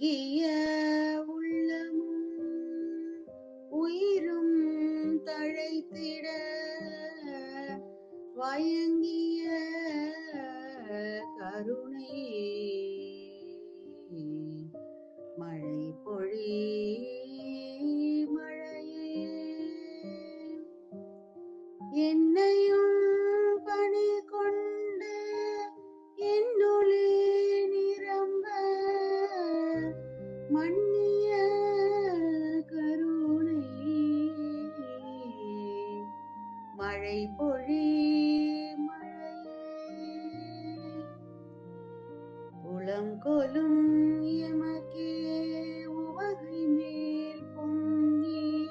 மங்கிய உள்ளமும் உயிரும் தழைத்திட வயங்கிய கருணை. மழை பொழி மழையே என் மன்னிய கருணை. மழை பொழி மழையே. உளம் கொலும் எமக்கே உவகை மேல் பொங்கி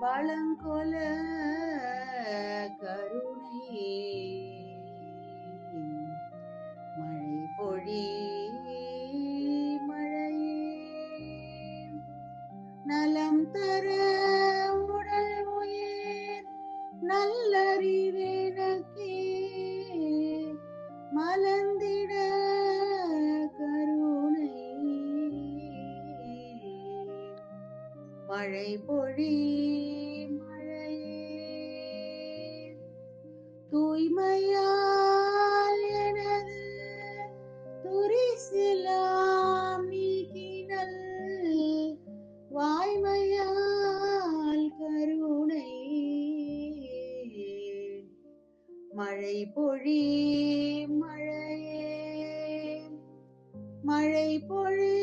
வளங்கொல நலம் தர உடல் உயிர் நல்லறிவேனக்கே மலர்ந்திட கருணை. மழை பொழி மழையே. தூய்மையா மழை பொழி மழையே. மழை பொழி